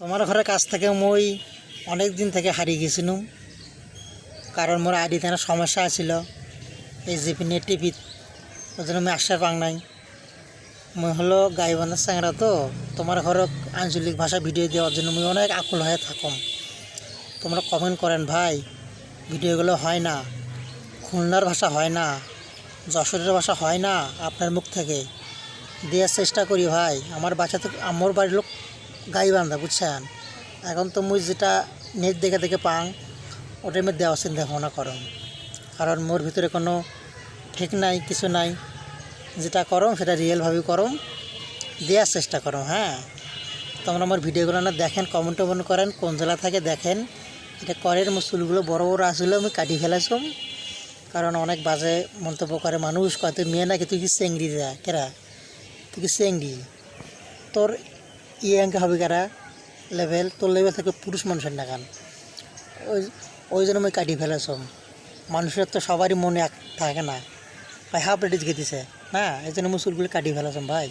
তোমার ঘরে কাছ থেকে মই অনেক দিন থেকে হারিয়ে গেছিলাম। কারণ মোর আইডি তেনা সমস্যা আছিল, এই জিপি নিয়ে টিপিত ওই জন্য আমি আসতে পাং নাই। মই হলো গাইবান্ধার চ্যাংরা তো, তোমার ঘরক আঞ্চলিক ভাষা ভিডিও দেওয়ার জন্য আমি অনেক আকুল হয়ে থাকম। তোমরা কমেন্ট করেন ভাই, ভিডিওগুলো হয় না, খুলনার ভাষা হয় না, যশোরের ভাষা হয় না আপনার মুখ থেকে। দেওয়ার চেষ্টা করি ভাই, আমার বাচ্চা তো আমার বাড়ির লোক গাইবান্ধা বুঝছেন? এখন তো মুই যেটা নেট দেখে দেখে পাং, ওটার মধ্যে দেওয়ার চিন্তা ভাবনা করম। কারণ মোর ভিতরে কোনো ঠিক নাই, কিছু নাই। যেটা করম, সেটা রিয়েলভাবে করম, দেওয়ার চেষ্টা করো হ্যাঁ? তোমরা আমার ভিডিওগুলো না দেখেন কমেন্ট টমেন্ট করেন, কোন জেলা থেকে দেখেন, এটা করের আমার চুলগুলো বড় বড় আসলে আমি কাটি ফেলাইছম কারণ অনেক বাজে মন্তব্য করে মানুষ, কয়, তুই মেয়ে নাকি? তুই কি চেংড়ি দেয়? কেরা? তুই কি চেংড়ি? তোর অঙ্কে হবে কারা, লেভেল, তোর লেভেল থাকে পুরুষ মানুষের নাগান ওই ওই জন্য আমি কাটি ফেলেছম মানুষের তো সবারই মনে থাকে না। ভাই, হাফ লেডিস গেতেছে না? এই জন্য আমি চুলগুলো কাটি ফেলেছম ভাই।